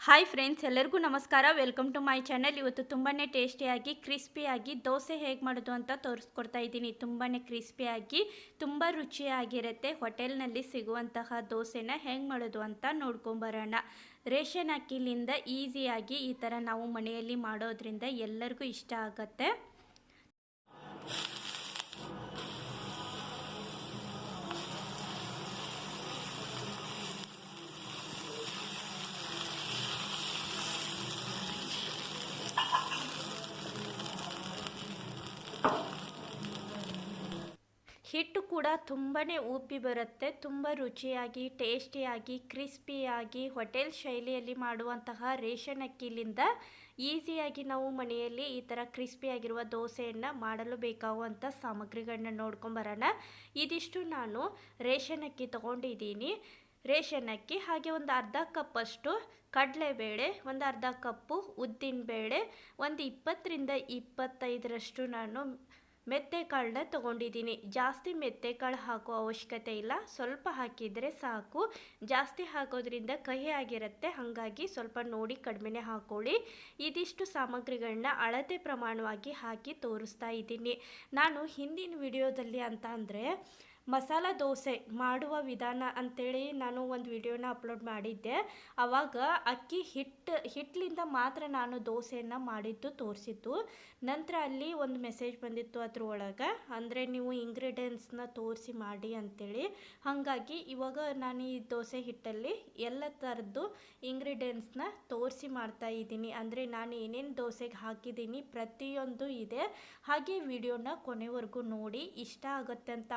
Hi friends ಎಲ್ಲರಿಗೂ ನಮಸ್ಕಾರ. Welcome to my channel ಇವತ್ತು ತುಂಬಾ ಟೇಸ್ಟಿಯಾಗಿ ಕ್ರಿಸ್ಪಿಯಾಗಿ ದೋಸೆ ಹೇಗೆ ಮಾಡೋದು ಅಂತ ತೋರಿಸ್ಕೊಡ್ತಾ ಇದ್ದೀನಿ. ತುಂಬಾ ಕ್ರಿಸ್ಪಿಯಾಗಿ ತುಂಬ ರುಚಿಯಾಗಿರುತ್ತೆ. ಹೋಟೆಲ್ನಲ್ಲಿ ಸಿಗುವಂತಹ ದೋಸೆನ ಹೆಂಗೆ ಮಾಡೋದು ಅಂತ ನೋಡ್ಕೊಂಬರೋಣ. ರೇಷನ್ ಅಕ್ಕಿಲಿಂದ ಈಸಿಯಾಗಿ ಈ ಥರ ನಾವು ಮನೆಯಲ್ಲಿ ಮಾಡೋದ್ರಿಂದ ಎಲ್ಲರಿಗೂ ಇಷ್ಟ ಆಗುತ್ತೆ. ಹಿಟ್ಟು ಕೂಡ ತುಂಬಾ ಉಬ್ಬಿ ಬರುತ್ತೆ, ತುಂಬ ರುಚಿಯಾಗಿ, ಟೇಸ್ಟಿಯಾಗಿ, ಕ್ರಿಸ್ಪಿಯಾಗಿ, ಹೋಟೆಲ್ ಶೈಲಿಯಲ್ಲಿ ಮಾಡುವಂತಹ ರೇಷನ್ ಅಕ್ಕಿಲಿಂದ ಈಸಿಯಾಗಿ ನಾವು ಮನೆಯಲ್ಲಿ ಈ ಥರ ಕ್ರಿಸ್ಪಿಯಾಗಿರುವ ದೋಸೆಯನ್ನು ಮಾಡಲು ಬೇಕಾಗುವಂಥ ಸಾಮಗ್ರಿಗಳನ್ನ ನೋಡ್ಕೊಂಬರೋಣ ಇದಿಷ್ಟು ನಾನು ರೇಷನ್ ಅಕ್ಕಿ ತೊಗೊಂಡಿದ್ದೀನಿ. ರೇಷನ್ ಅಕ್ಕಿ ಹಾಗೆ ಒಂದು ಅರ್ಧ ಕಪ್ಪಷ್ಟು ಕಡಲೆಬೇಳೆ, ಒಂದು ಅರ್ಧ ಕಪ್ಪು ಉದ್ದಿನಬೇಳೆ, ಒಂದು ಇಪ್ಪತ್ತರಿಂದ ಇಪ್ಪತ್ತೈದರಷ್ಟು ನಾನು ಮೆತ್ತೆಕಾಳನ್ನ ತೊಗೊಂಡಿದ್ದೀನಿ. ಜಾಸ್ತಿ ಮೆತ್ತೆಕಾಳು ಹಾಕೋ ಅವಶ್ಯಕತೆ ಇಲ್ಲ. ಸ್ವಲ್ಪ ಹಾಕಿದರೆ ಸಾಕು. ಜಾಸ್ತಿ ಹಾಕೋದ್ರಿಂದ ಕಹಿ ಆಗಿರುತ್ತೆ. ಹಾಗಾಗಿ ಸ್ವಲ್ಪ ನೋಡಿ ಕಡಿಮೆನೇ ಹಾಕೊಳ್ಳಿ. ಇದಿಷ್ಟು ಸಾಮಗ್ರಿಗಳನ್ನ ಅಳತೆ ಪ್ರಮಾಣವಾಗಿ ಹಾಕಿ ತೋರಿಸ್ತಾ ಇದ್ದೀನಿ. ನಾನು ಹಿಂದಿನ ವಿಡಿಯೋದಲ್ಲಿ ಅಂತ ಅಂದರೆ ಮಸಾಲ ದೋಸೆ ಮಾಡುವ ವಿಧಾನ ಅಂತೇಳಿ ನಾನು ಒಂದು ವಿಡಿಯೋನ ಅಪ್ಲೋಡ್ ಮಾಡಿದ್ದೆ. ಆವಾಗ ಅಕ್ಕಿ ಹಿಟ್ಟು ಹಿಟ್ಟಲಿಂದ ಮಾತ್ರ ನಾನು ದೋಸೆಯನ್ನು ಮಾಡಿದ್ದು ತೋರಿಸಿತ್ತು ನಂತರ ಅಲ್ಲಿ ಒಂದು ಮೆಸೇಜ್ ಬಂದಿತ್ತು ಅದರೊಳಗೆ, ಅಂದರೆ ನೀವು ಇಂಗ್ರೀಡಿಯೆಂಟ್ಸ್ನ ತೋರಿಸಿ ಮಾಡಿ ಅಂಥೇಳಿ ಹಾಗಾಗಿ ಇವಾಗ ನಾನು ಈ ದೋಸೆ ಹಿಟ್ಟಲ್ಲಿ ಎಲ್ಲ ಥರದ್ದು ಇಂಗ್ರೀಡಿಯೆಂಟ್ಸ್ನ ತೋರಿಸಿ ಮಾಡ್ತಾ ಇದ್ದೀನಿ. ಅಂದರೆ ನಾನು ಏನೇನು ದೋಸೆಗೆ ಹಾಕಿದ್ದೀನಿ ಪ್ರತಿಯೊಂದು ಇದೆ. ಹಾಗೆ ವಿಡಿಯೋನ ಕೊನೆವರೆಗೂ ನೋಡಿ, ಇಷ್ಟ ಆಗುತ್ತೆ ಅಂತ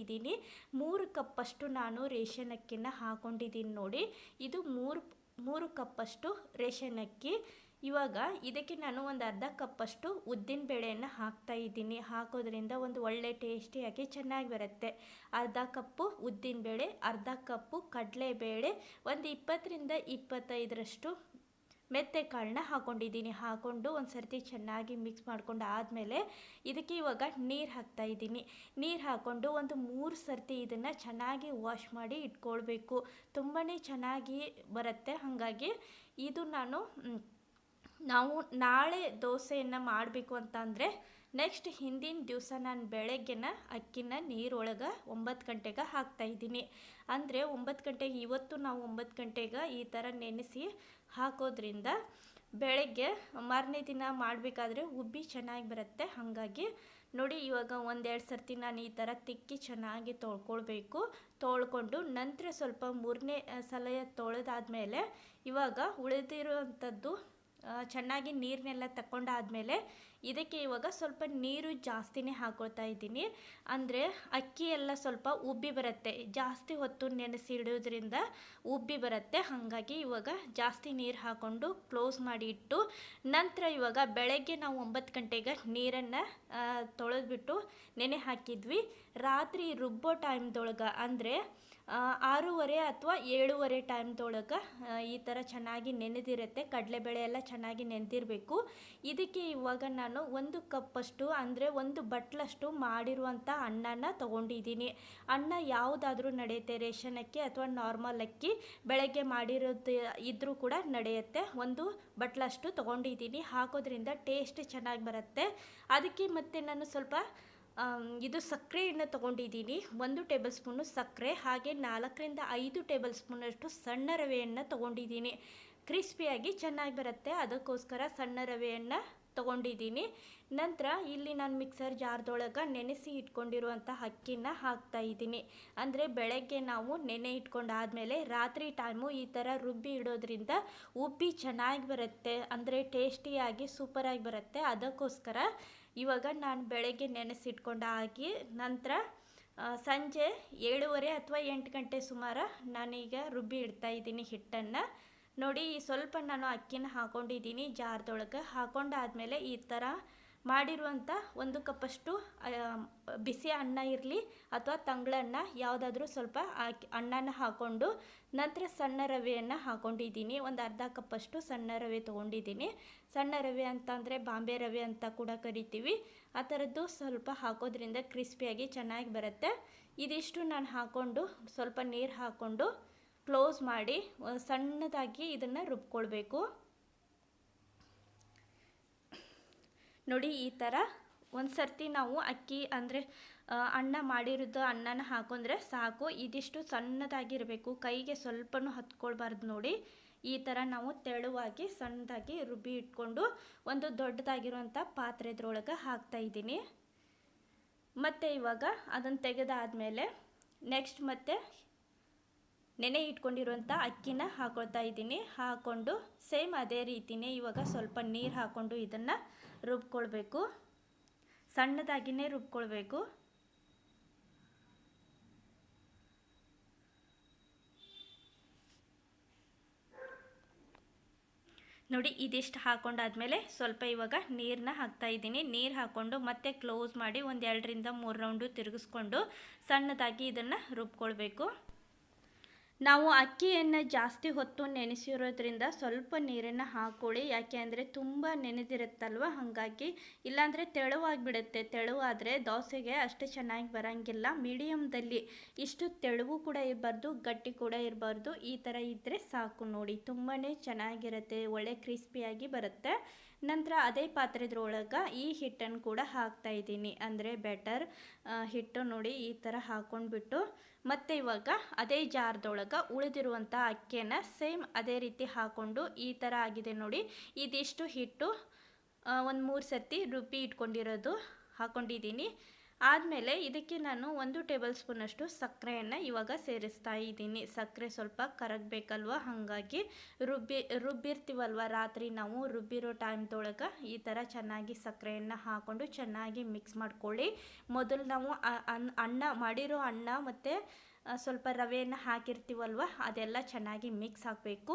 ಅಂದ್ಕೊಂಡಿದ್ದೀನಿ ಮೂರು ಕಪ್ಪಷ್ಟು ನಾನು ರೇಷನ್ ಅಕ್ಕಿನ ಹಾಕೊಂಡಿದ್ದೀನಿ ನೋಡಿ. ಇದು ಮೂರು ಮೂರು ಕಪ್ಪಷ್ಟು ರೇಷನ್ ಅಕ್ಕಿ ಇವಾಗ ಇದಕ್ಕೆ ನಾನು ಒಂದು ಅರ್ಧ ಕಪ್ಪಷ್ಟು ಉದ್ದಿನ ಬೇಳೆಯನ್ನು ಹಾಕ್ತಾ ಇದ್ದೀನಿ. ಹಾಕೋದ್ರಿಂದ ಒಂದು ಒಳ್ಳೆ ಟೇಸ್ಟಿಯಾಗಿ ಚೆನ್ನಾಗಿ ಬರುತ್ತೆ. ಅರ್ಧ ಕಪ್ಪು ಉದ್ದಿನ ಬೇಳೆ, ಅರ್ಧ ಕಪ್ಪು ಕಡಲೆಬೇಳೆ, ಒಂದು ಇಪ್ಪತ್ತರಿಂದ ಇಪ್ಪತ್ತೈದರಷ್ಟು ಮೆತ್ತೆ ಕಾಳನ್ನ ಹಾಕೊಂಡಿದ್ದೀನಿ. ಹಾಕೊಂಡು ಒಂದು ಸರ್ತಿ ಚೆನ್ನಾಗಿ ಮಿಕ್ಸ್ ಮಾಡ್ಕೊಂಡು ಆದಮೇಲೆ ಇದಕ್ಕೆ ಇವಾಗ ನೀರು ಹಾಕ್ತಾ ಇದ್ದೀನಿ. ನೀರು ಹಾಕ್ಕೊಂಡು ಒಂದು ಮೂರು ಸರ್ತಿ ಇದನ್ನು ಚೆನ್ನಾಗಿ ವಾಶ್ ಮಾಡಿ ಇಟ್ಕೊಳ್ಬೇಕು. ತುಂಬಾ ಚೆನ್ನಾಗಿ ಬರುತ್ತೆ. ಹಾಗಾಗಿ ಇದು ನಾನು ನಾವು ನಾಳೆ ದೋಸೆಯನ್ನು ಮಾಡಬೇಕು ಅಂತ ಅಂದರೆ ನೆಕ್ಸ್ಟ್ ಹಿಂದಿನ ದಿವಸ ನಾನು ಬೆಳಗ್ಗೆನ ಅಕ್ಕಿನ ನೀರೊಳಗೆ ಒಂಬತ್ತು ಗಂಟೆಗೆ ಹಾಕ್ತಾಯಿದ್ದೀನಿ ಅಂದರೆ ಒಂಬತ್ತು ಗಂಟೆಗೆ ಇವತ್ತು ನಾವು ಒಂಬತ್ತು ಗಂಟೆಗೆ ಈ ಥರ ನೆನೆಸಿ ಹಾಕೋದ್ರಿಂದ ಬೆಳಗ್ಗೆ ಮಾರನೇ ದಿನ ಮಾಡಬೇಕಾದ್ರೆ ಉಬ್ಬಿ ಚೆನ್ನಾಗಿ ಬರುತ್ತೆ. ಹಾಗಾಗಿ ನೋಡಿ ಇವಾಗ ಒಂದೆರಡು ಸರ್ತಿ ನಾನು ಈ ಥರ ತಿಕ್ಕಿ ಚೆನ್ನಾಗಿ ತೊಳ್ಕೊಳ್ಬೇಕು. ತೊಳ್ಕೊಂಡು ನಂತರ ಸ್ವಲ್ಪ ಮೂರನೇ ಸಲ ತೊಳೆದಾದ್ಮೇಲೆ ಇವಾಗ ಉಳಿದಿರುವಂಥದ್ದು ಚೆನ್ನಾಗಿ ನೀರನ್ನೆಲ್ಲ ತಗೊಂಡಾದ್ಮೇಲೆ ಇದಕ್ಕೆ ಇವಾಗ ಸ್ವಲ್ಪ ನೀರು ಜಾಸ್ತಿನೇ ಹಾಕೊಳ್ತಾ ಇದ್ದೀನಿ. ಅಂದರೆ ಅಕ್ಕಿ ಎಲ್ಲ ಸ್ವಲ್ಪ ಉಬ್ಬಿ ಬರುತ್ತೆ. ಜಾಸ್ತಿ ಹೊತ್ತು ನೆನೆಸಿಡೋದ್ರಿಂದ ಉಬ್ಬಿ ಬರುತ್ತೆ. ಹಾಗಾಗಿ ಇವಾಗ ಜಾಸ್ತಿ ನೀರು ಹಾಕ್ಕೊಂಡು ಕ್ಲೋಸ್ ಮಾಡಿ ಇಟ್ಟು ನಂತರ ಇವಾಗ ಬೆಳಗ್ಗೆ ನಾವು ಒಂಬತ್ತು ಗಂಟೆಗೆ ನೀರನ್ನು ತೊಳೆದ್ಬಿಟ್ಟು ನೆನೆ ಹಾಕಿದ್ವಿ. ರಾತ್ರಿ ರುಬ್ಬೋ ಟೈಮ್ದೊಳಗೆ ಅಂದರೆ ಆರೂವರೆ ಅಥವಾ ಏಳೂವರೆ ಟೈಮ್ದೊಳಗೆ ಈ ಥರ ಚೆನ್ನಾಗಿ ನೆನೆದಿರುತ್ತೆ. ಕಡಲೆಬೇಳೆ ಎಲ್ಲ ಚೆನ್ನಾಗಿ ನೆನೆದಿರಬೇಕು. ಇದಕ್ಕೆ ಇವಾಗ ನಾನು ಒಂದು ಕಪ್ಪಷ್ಟು ಅಂದರೆ ಒಂದು ಬಟ್ಲಷ್ಟು ಮಾಡಿರುವಂಥ ಅನ್ನನ ತೊಗೊಂಡಿದ್ದೀನಿ. ಅನ್ನ ಯಾವುದಾದ್ರೂ ನಡೆಯುತ್ತೆ, ರೇಷನ್ ಅಕ್ಕಿ ಅಥವಾ ನಾರ್ಮಲ್ ಅಕ್ಕಿ, ಬೆಳಗ್ಗೆ ಮಾಡಿರೋದು ಇದ್ದರೂ ಕೂಡ ನಡೆಯುತ್ತೆ. ಒಂದು ಬಟ್ಲಷ್ಟು ತೊಗೊಂಡಿದ್ದೀನಿ. ಹಾಕೋದ್ರಿಂದ ಟೇಸ್ಟ್ ಚೆನ್ನಾಗಿ ಬರುತ್ತೆ. ಅದಕ್ಕೆ ಮತ್ತೆ ನಾನು ಸ್ವಲ್ಪ ಇದು ಸಕ್ಕರೆಯನ್ನು ತೊಗೊಂಡಿದ್ದೀನಿ. ಒಂದು ಟೇಬಲ್ ಸ್ಪೂನು ಸಕ್ಕರೆ, ಹಾಗೆ ನಾಲ್ಕರಿಂದ ಐದು ಟೇಬಲ್ ಸ್ಪೂನಷ್ಟು ಸಣ್ಣ ರವೆಯನ್ನು ತೊಗೊಂಡಿದ್ದೀನಿ. ಕ್ರಿಸ್ಪಿಯಾಗಿ ಚೆನ್ನಾಗಿ ಬರುತ್ತೆ. ಅದಕ್ಕೋಸ್ಕರ ಸಣ್ಣ ರವೆಯನ್ನು ತೊಗೊಂಡಿದ್ದೀನಿ. ನಂತರ ಇಲ್ಲಿ ನಾನು ಮಿಕ್ಸರ್ ಜಾರ್ದೊಳಗೆ ನೆನೆಸಿ ಇಟ್ಕೊಂಡಿರುವಂಥ ಅಕ್ಕಿನ ಹಾಕ್ತಾ ಇದ್ದೀನಿ. ಅಂದರೆ ಬೆಳಗ್ಗೆ ನಾವು ನೆನೆ ಇಟ್ಕೊಂಡಾದಮೇಲೆ ರಾತ್ರಿ ಟೈಮು ಈ ಥರ ರುಬ್ಬಿ ಇಡೋದ್ರಿಂದ ಉಬ್ಬಿ ಚೆನ್ನಾಗಿ ಬರುತ್ತೆ. ಅಂದರೆ ಟೇಸ್ಟಿಯಾಗಿ ಸೂಪರಾಗಿ ಬರುತ್ತೆ. ಅದಕ್ಕೋಸ್ಕರ ಇವಾಗ ನಾನು ಬೆಳಗ್ಗೆ ನೆನೆಸಿಟ್ಕೊಂಡು ಹಾಕಿ ನಂತರ ಸಂಜೆ ಏಳುವರೆ ಅಥವಾ ಎಂಟು ಗಂಟೆ ಸುಮಾರು ನಾನೀಗ ರುಬ್ಬಿ ಇಡ್ತಾ ಇದ್ದೀನಿ ಹಿಟ್ಟನ್ನು. ನೋಡಿ, ಸ್ವಲ್ಪ ನಾನು ಅಕ್ಕಿನ ಹಾಕೊಂಡಿದ್ದೀನಿ ಜಾರ್ದೊಳಗೆ. ಹಾಕೊಂಡಾದ್ಮೇಲೆ ಈ ಥರ ಮಾಡಿರುವಂಥ ಒಂದು ಕಪ್ಪಷ್ಟು ಬಿಸಿ ಅನ್ನ ಇರಲಿ ಅಥವಾ ತಂಗ್ಳನ್ನ ಯಾವುದಾದ್ರೂ ಸ್ವಲ್ಪ ಹಾಕಿ ಅನ್ನನ ಹಾಕ್ಕೊಂಡು ನಂತರ ಸಣ್ಣ ರವೆಯನ್ನು ಹಾಕ್ಕೊಂಡಿದ್ದೀನಿ ಒಂದು ಅರ್ಧ ಕಪ್ಪಷ್ಟು ಸಣ್ಣ ರವೆ ತೊಗೊಂಡಿದ್ದೀನಿ. ಸಣ್ಣ ರವೆ ಅಂತಂದರೆ ಬಾಂಬೆ ರವೆ ಅಂತ ಕೂಡ ಕರಿತೀವಿ. ಆ ಥರದ್ದು ಸ್ವಲ್ಪ ಹಾಕೋದ್ರಿಂದ ಕ್ರಿಸ್ಪಿಯಾಗಿ ಚೆನ್ನಾಗಿ ಬರುತ್ತೆ. ಇದಿಷ್ಟು ನಾನು ಹಾಕ್ಕೊಂಡು ಸ್ವಲ್ಪ ನೀರು ಹಾಕ್ಕೊಂಡು ಕ್ಲೋಸ್ ಮಾಡಿ ಸಣ್ಣದಾಗಿ ಇದನ್ನು ರುಬ್ಕೊಳ್ಬೇಕು. ನೋಡಿ ಈ ಥರ ಒಂದು ಸರ್ತಿ ನಾವು ಅಕ್ಕಿ ಅಂದರೆ ಅನ್ನ ಮಾಡಿರೋದು ಅನ್ನನ ಹಾಕೊಂಡ್ರೆ ಸಾಕು. ಇದಿಷ್ಟು ಸಣ್ಣದಾಗಿರಬೇಕು. ಕೈಗೆ ಸ್ವಲ್ಪನೂ ಹತ್ಕೊಳ್ಬಾರ್ದು ನೋಡಿ. ಈ ಥರ ನಾವು ತೆಳುವಾಗಿ ಸಣ್ಣದಾಗಿ ರುಬ್ಬಿ ಇಟ್ಕೊಂಡು ಒಂದು ದೊಡ್ಡದಾಗಿರುವಂಥ ಪಾತ್ರೆದ್ರೊಳಗೆ ಹಾಕ್ತಾ ಇದ್ದೀನಿ. ಮತ್ತು ಇವಾಗ ಅದನ್ನು ತೆಗೆದಾದಮೇಲೆ ನೆಕ್ಸ್ಟ್ ಮತ್ತೆ ನೆನೆ ಇಟ್ಕೊಂಡಿರುವಂಥ ಅಕ್ಕಿನ ಹಾಕೊಳ್ತಾ ಇದ್ದೀನಿ. ಹಾಕ್ಕೊಂಡು ಸೇಮ್ ಅದೇ ರೀತಿನೇ ಇವಾಗ ಸ್ವಲ್ಪ ನೀರು ಹಾಕ್ಕೊಂಡು ಇದನ್ನು ರುಬ್ಕೊಳ್ಬೇಕು. ಸಣ್ಣದಾಗಿನೇ ರುಬ್ಕೊಳ್ಬೇಕು. ನೋಡಿ ಇದಿಷ್ಟು ಹಾಕೊಂಡಾದ್ಮೇಲೆ ಸ್ವಲ್ಪ ಇವಾಗ ನೀರನ್ನ ಹಾಕ್ತಾ ಇದ್ದೀನಿ. ನೀರು ಹಾಕ್ಕೊಂಡು ಮತ್ತೆ ಕ್ಲೋಸ್ ಮಾಡಿ ಒಂದು ಎರಡರಿಂದ ಮೂರು ರೌಂಡು ತಿರುಗಿಸ್ಕೊಂಡು ಸಣ್ಣದಾಗಿ ಇದನ್ನು ರುಬ್ಕೊಳ್ಬೇಕು. ನಾವು ಅಕ್ಕಿಯನ್ನು ಜಾಸ್ತಿ ಹೊತ್ತು ನೆನೆಸಿರೋದ್ರಿಂದ ಸ್ವಲ್ಪ ನೀರನ್ನು ಹಾಕೊಳ್ಳಿ. ಯಾಕೆ ಅಂದರೆ ತುಂಬ ನೆನೆದಿರುತ್ತಲ್ವ? ಹಾಗಾಗಿ ಇಲ್ಲಾಂದರೆ ತೆಳುವಾಗಿಬಿಡುತ್ತೆ. ತೆಳುವಾದರೆ ದೋಸೆಗೆ ಅಷ್ಟು ಚೆನ್ನಾಗಿ ಬರೋಂಗಿಲ್ಲ. ಮೀಡಿಯಮ್ದಲ್ಲಿ ಇಷ್ಟು ತೆಳುವು ಕೂಡ ಇರಬಾರ್ದು, ಗಟ್ಟಿ ಕೂಡ ಇರಬಾರ್ದು. ಈ ಥರ ಇದ್ದರೆ ಸಾಕು ನೋಡಿ. ತುಂಬಾ ಚೆನ್ನಾಗಿರುತ್ತೆ. ಒಳ್ಳೆ ಕ್ರಿಸ್ಪಿಯಾಗಿ ಬರುತ್ತೆ. ನಂತರ ಅದೇ ಪಾತ್ರೆದ್ರೊಳಗೆ ಈ ಹಿಟ್ಟನ್ನು ಕೂಡ ಹಾಕ್ತಾ ಇದ್ದೀನಿ. ಅಂದರೆ ಬೆಟರ್ ಹಿಟ್ಟು ನೋಡಿ ಈ ಥರ ಹಾಕ್ಕೊಂಡ್ಬಿಟ್ಟು ಮತ್ತು ಇವಾಗ ಅದೇ ಜಾರ್ದೊಳಗೆ ಉಳಿದಿರುವಂಥ ಅಕ್ಕಿಯನ್ನು ಸೇಮ್ ಅದೇ ರೀತಿ ಹಾಕ್ಕೊಂಡು ಈ ಥರ ಆಗಿದೆ ನೋಡಿ. ಇದಿಷ್ಟು ಹಿಟ್ಟು ಒಂದು ಮೂರು ಸರ್ತಿ ರುಬ್ಬಿ ಇಟ್ಕೊಂಡಿರೋದು ಹಾಕ್ಕೊಂಡಿದ್ದೀನಿ ಆದಮೇಲೆ ಇದಕ್ಕೆ ನಾನು ಒಂದು ಟೇಬಲ್ ಸ್ಪೂನಷ್ಟು ಸಕ್ಕರೆಯನ್ನು ಇವಾಗ ಸೇರಿಸ್ತಾ ಇದ್ದೀನಿ. ಸಕ್ಕರೆ ಸ್ವಲ್ಪ ಕರಗಬೇಕಲ್ವ? ಹಾಗಾಗಿ ರುಬ್ಬಿ, ರುಬ್ಬಿರ್ತೀವಲ್ವ ರಾತ್ರಿ ನಾವು? ರುಬ್ಬಿರೋ ಟೈಮ್ದೊಳಗೆ ಈ ಥರ ಚೆನ್ನಾಗಿ ಸಕ್ಕರೆಯನ್ನು ಹಾಕ್ಕೊಂಡು ಚೆನ್ನಾಗಿ ಮಿಕ್ಸ್ ಮಾಡ್ಕೊಳ್ಳಿ. ಮೊದಲು ನಾವು ಅನ್ನ ಮಾಡಿರೋ ಅನ್ನ ಮತ್ತು ಸ್ವಲ್ಪ ರವೆಯನ್ನು ಹಾಕಿರ್ತೀವಲ್ವ? ಅದೆಲ್ಲ ಚೆನ್ನಾಗಿ ಮಿಕ್ಸ್ ಆಗಬೇಕು.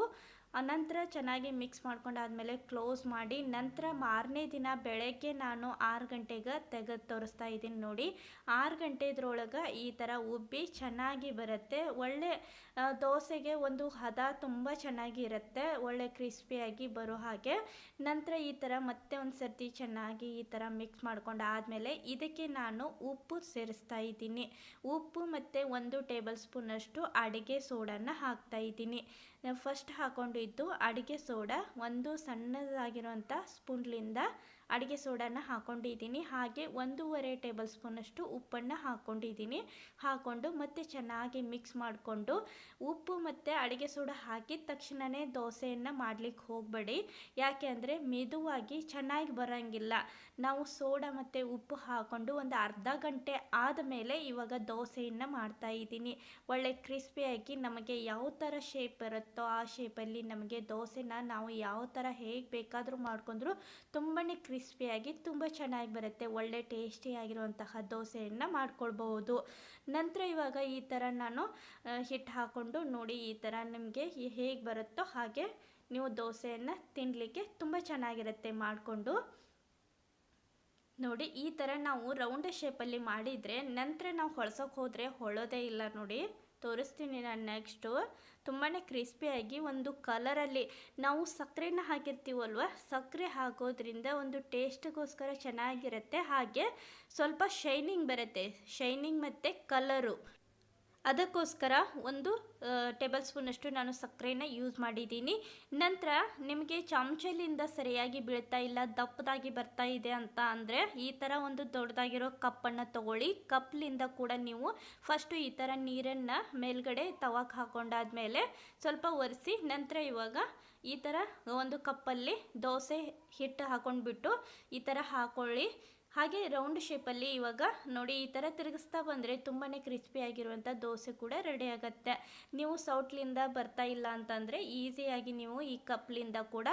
ಅನಂತರ ಚೆನ್ನಾಗಿ ಮಿಕ್ಸ್ ಮಾಡ್ಕೊಂಡಾದ್ಮೇಲೆ ಕ್ಲೋಸ್ ಮಾಡಿ ನಂತರ ಮಾರನೇ ದಿನ ಬೆಳಗ್ಗೆ ನಾನು ಆರು ಗಂಟೆಗೆ ತೆಗೆದು ತೋರಿಸ್ತಾ ಇದ್ದೀನಿ ನೋಡಿ. ಆರು ಗಂಟೆದ್ರೊಳಗೆ ಈ ಥರ ಉಬ್ಬಿ ಚೆನ್ನಾಗಿ ಬರುತ್ತೆ. ಒಳ್ಳೆ ದೋಸೆಗೆ ಒಂದು ಹದ ತುಂಬ ಚೆನ್ನಾಗಿ ಇರುತ್ತೆ. ಒಳ್ಳೆ ಕ್ರಿಸ್ಪಿಯಾಗಿ ಬರೋ ಹಾಗೆ. ನಂತರ ಈ ಥರ ಮತ್ತೆ ಒಂದು ಸರ್ತಿ ಚೆನ್ನಾಗಿ ಈ ಥರ ಮಿಕ್ಸ್ ಮಾಡ್ಕೊಂಡು ಆದಮೇಲೆ ಇದಕ್ಕೆ ನಾನು ಉಪ್ಪು ಸೇರಿಸ್ತಾ ಇದ್ದೀನಿ. ಉಪ್ಪು ಮತ್ತು ಒಂದು ಟೇಬಲ್ ಸ್ಪೂನಷ್ಟು ಅಡುಗೆ ಸೋಡನ್ನು ಹಾಕ್ತಾ ಇದ್ದೀನಿ. ಫಸ್ಟ್ ಹಾಕೊಂಡಿದ್ದು ಅಡಿಗೆ ಸೋಡಾ ಒಂದು ಸಣ್ಣದಾಗಿರುವಂಥ ಸ್ಪೂನ್ಲಿಂದ ಅಡಿಗೆ ಸೋಡಾನ ಹಾಕೊಂಡಿದ್ದೀನಿ. ಹಾಗೆ ಒಂದೂವರೆ ಟೇಬಲ್ ಸ್ಪೂನಷ್ಟು ಉಪ್ಪನ್ನು ಹಾಕ್ಕೊಂಡಿದ್ದೀನಿ ಹಾಕ್ಕೊಂಡು ಮತ್ತೆ ಚೆನ್ನಾಗಿ ಮಿಕ್ಸ್ ಮಾಡಿಕೊಂಡು ಉಪ್ಪು ಮತ್ತು ಅಡುಗೆ ಸೋಡಾ ಹಾಕಿದ ತಕ್ಷಣವೇ ದೋಸೆಯನ್ನು ಮಾಡಲಿಕ್ಕೆ ಹೋಗಬೇಡಿ. ಯಾಕೆ ಅಂದರೆ ಮೆದುವಾಗಿ ಚೆನ್ನಾಗಿ ಬರೋಂಗಿಲ್ಲ. ನಾವು ಸೋಡಾ ಮತ್ತು ಉಪ್ಪು ಹಾಕ್ಕೊಂಡು ಒಂದು ಅರ್ಧ ಗಂಟೆ ಆದಮೇಲೆ ಇವಾಗ ದೋಸೆಯನ್ನು ಮಾಡ್ತಾ ಇದ್ದೀನಿ. ಒಳ್ಳೆ ಕ್ರಿಸ್ಪಿಯಾಗಿ ನಮಗೆ ಯಾವ ಥರ ಶೇಪ್ ಇರುತ್ತೋ ಆ ಶೇಪಲ್ಲಿ ನಮಗೆ ದೋಸೆನ ನಾವು ಯಾವ ಥರ ಹೇಗೆ ಬೇಕಾದರೂ ಮಾಡ್ಕೊಂಡ್ರು ತುಂಬಾ ಕ್ರಿಸ್ಪಿಯಾಗಿ ತುಂಬ ಚೆನ್ನಾಗಿ ಬರುತ್ತೆ, ಒಳ್ಳೆ ಟೇಸ್ಟಿಯಾಗಿರುವಂತಹ ದೋಸೆಯನ್ನು ಮಾಡ್ಕೊಳ್ಬಹುದು. ನಂತರ ಇವಾಗ ಈ ಥರ ನಾನು ಹಿಟ್ಟು ಹಾಕ್ಕೊಂಡು ನೋಡಿ ಈ ಥರ ನಿಮಗೆ ಹೇಗೆ ಬರುತ್ತೋ ಹಾಗೆ ನೀವು ದೋಸೆಯನ್ನು ತಿನ್ನಲಿಕ್ಕೆ ತುಂಬ ಚೆನ್ನಾಗಿರುತ್ತೆ ಮಾಡಿಕೊಂಡು. ನೋಡಿ, ಈ ಥರ ನಾವು ರೌಂಡ್ ಶೇಪಲ್ಲಿ ಮಾಡಿದರೆ ನಂತರ ನಾವು ಹೊಳ್ಸೋಕೆ ಹೋದರೆ ಹೊಳೋದೇ ಇಲ್ಲ ನೋಡಿ. ತೋರಿಸ್ತೀನಿ ನಾನು ನೆಕ್ಸ್ಟು ತುಂಬಾ ಕ್ರಿಸ್ಪಿಯಾಗಿ ಒಂದು ಕಲರಲ್ಲಿ ನಾವು ಸಕ್ಕರೆನ ಹಾಕಿರ್ತೀವಲ್ವ ಸಕ್ಕರೆ ಹಾಕೋದ್ರಿಂದ ಒಂದು ಟೇಸ್ಟಿಗೋಸ್ಕರ ಚೆನ್ನಾಗಿರುತ್ತೆ. ಹಾಗೆ ಸ್ವಲ್ಪ ಶೈನಿಂಗ್ ಬರುತ್ತೆ ಶೈನಿಂಗ್ ಮತ್ತು ಕಲರು ಅದಕ್ಕೋಸ್ಕರ ಒಂದು ಟೇಬಲ್ ಸ್ಪೂನಷ್ಟು ನಾನು ಸಕ್ಕರೆನ ಯೂಸ್ ಮಾಡಿದ್ದೀನಿ. ನಂತರ ನಿಮಗೆ ಚಮಚಲಿಂದ ಸರಿಯಾಗಿ ಬೀಳ್ತಾ ಇಲ್ಲ, ದಪ್ಪದಾಗಿ ಬರ್ತಾ ಇದೆ ಅಂತ ಅಂದರೆ ಈ ಥರ ಒಂದು ದೊಡ್ಡದಾಗಿರೋ ಕಪ್ಪನ್ನು ತಗೊಳ್ಳಿ. ಕಪ್ಲಿಂದ ಕೂಡ ನೀವು ಫಸ್ಟು ಈ ಥರ ನೀರನ್ನು ಮೇಲ್ಗಡೆ ತವಾಕ್ ಹಾಕೊಂಡಾದ್ಮೇಲೆ ಸ್ವಲ್ಪ ಒರೆಸಿ, ನಂತರ ಇವಾಗ ಈ ಥರ ಒಂದು ಕಪ್ಪಲ್ಲಿ ದೋಸೆ ಹಿಟ್ಟು ಹಾಕೊಂಡ್ಬಿಟ್ಟು ಈ ಥರ ಹಾಕೊಳ್ಳಿ. ಹಾಗೆ ರೌಂಡ್ ಶೇಪಲ್ಲಿ ಇವಾಗ ನೋಡಿ ಈ ಥರ ತಿರುಗಿಸ್ತಾ ಬಂದರೆ ತುಂಬಾ ಕ್ರಿಸ್ಪಿಯಾಗಿರುವಂಥ ದೋಸೆ ಕೂಡ ರೆಡಿ ಆಗುತ್ತೆ. ನೀವು ಸೌಟ್ಲಿಂದ ಬರ್ತಾ ಇಲ್ಲ ಅಂತಂದರೆ ಈಸಿಯಾಗಿ ನೀವು ಈ ಕಪ್ಲಿಂದ ಕೂಡ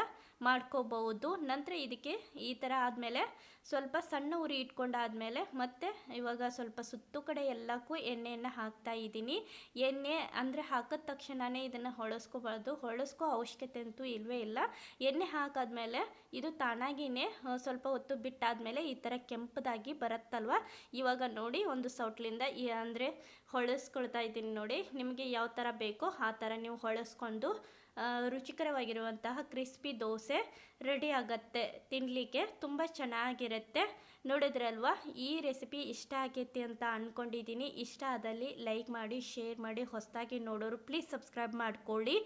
ಮಾಡ್ಕೋಬಹುದು. ನಂತರ ಇದಕ್ಕೆ ಈ ಥರ ಆದಮೇಲೆ ಸ್ವಲ್ಪ ಸಣ್ಣ ಉರಿ ಇಟ್ಕೊಂಡಾದ್ಮೇಲೆ ಮತ್ತೆ ಇವಾಗ ಸ್ವಲ್ಪ ಸುತ್ತು ಕಡೆ ಎಲ್ಲಕ್ಕೂ ಎಣ್ಣೆಯನ್ನು ಹಾಕ್ತಾ ಇದ್ದೀನಿ. ಎಣ್ಣೆ ಅಂದರೆ ಹಾಕಿದ ತಕ್ಷಣವೇ ಇದನ್ನು ಹೊಳಸ್ಕೋಬಾರ್ದು. ಹೊಳಸ್ಕೋ ಅವಶ್ಯಕತೆ ಅಂತೂ ಇಲ್ಲವೇ ಇಲ್ಲ. ಎಣ್ಣೆ ಹಾಕಾದ್ಮೇಲೆ ಇದು ತಾನಾಗಿಯೇ ಸ್ವಲ್ಪ ಹೊತ್ತು ಬಿಟ್ಟಾದ್ಮೇಲೆ ಈ ಥರ ಕೆಂಪದಾಗಿ ಬರುತ್ತಲ್ವ? ಇವಾಗ ನೋಡಿ ಒಂದು ಸೌಟ್ಲಿಂದ ಅಂದರೆ ಹೊಳಸ್ಕೊಳ್ತಾ ಇದ್ದೀನಿ ನೋಡಿ. ನಿಮಗೆ ಯಾವ ಥರ ಬೇಕೋ ಆ ಥರ ನೀವು ಹೊಳಸ್ಕೊಂಡು ರುಚಿಕರವಾಗಿರುವಂತಹ ಕ್ರಿಸ್ಪಿ ದೋಸೆ ರೆಡಿ ಆಗತ್ತೆ. ತಿನ್ನಲಿಕ್ಕೆ ತುಂಬ ಚೆನ್ನಾಗಿರುತ್ತೆ. ನೋಡಿದ್ರಲ್ವಾ ಈ ರೆಸಿಪಿ ಇಷ್ಟ ಆಗೈತಿ ಅಂತ ಅಂದ್ಕೊಂಡಿದ್ದೀನಿ ಇಷ್ಟ ಆದಲ್ಲಿ ಲೈಕ್ ಮಾಡಿ, ಶೇರ್ ಮಾಡಿ, ಹೊಸದಾಗಿ ನೋಡೋರು ಪ್ಲೀಸ್ ಸಬ್ಸ್ಕ್ರೈಬ್ ಮಾಡ್ಕೊಳ್ಳಿ.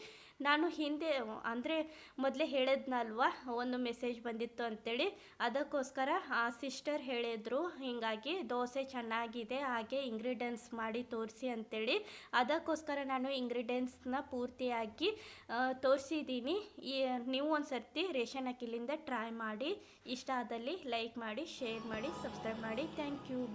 ನಾನು ಹಿಂದೆ, ಅಂದರೆ ಮೊದಲೇ ಹೇಳಿದ್ನಲ್ವ, ಒಂದು ಮೆಸೇಜ್ ಬಂದಿತ್ತು ಅಂತೇಳಿ. ಅದಕ್ಕೋಸ್ಕರ ಆ ಸಿಸ್ಟರ್ ಹೇಳಿದರು, ಹೀಗಾಗಿ ದೋಸೆ ಚೆನ್ನಾಗಿದೆ, ಹಾಗೆ ಇಂಗ್ರೀಡಿಯೆಂಟ್ಸ್ ಮಾಡಿ ತೋರಿಸಿ ಅಂತೇಳಿ. ಅದಕ್ಕೋಸ್ಕರ ನಾನು ಇಂಗ್ರೀಡಿಯೆಂಟ್ಸ್ನ ಪೂರ್ತಿಯಾಗಿ ತೋರಿಸಿದ್ದೀನಿ ಈ, ನೀವು ಒಂದು ಸರ್ತಿ ರೇಷನ್ ಅಕ್ಕಿಲಿಂದ ಟ್ರೈ ಮಾಡಿ, ಇಷ್ಟ ಆದಲ್ಲಿ ಲೈಕ್ ಮಾಡಿ ಶೇರ್ ಮಾಡಿ ಸಬ್ಸ್ಕ್ರೈಬ್ ಮಾಡಿ. Thank you bye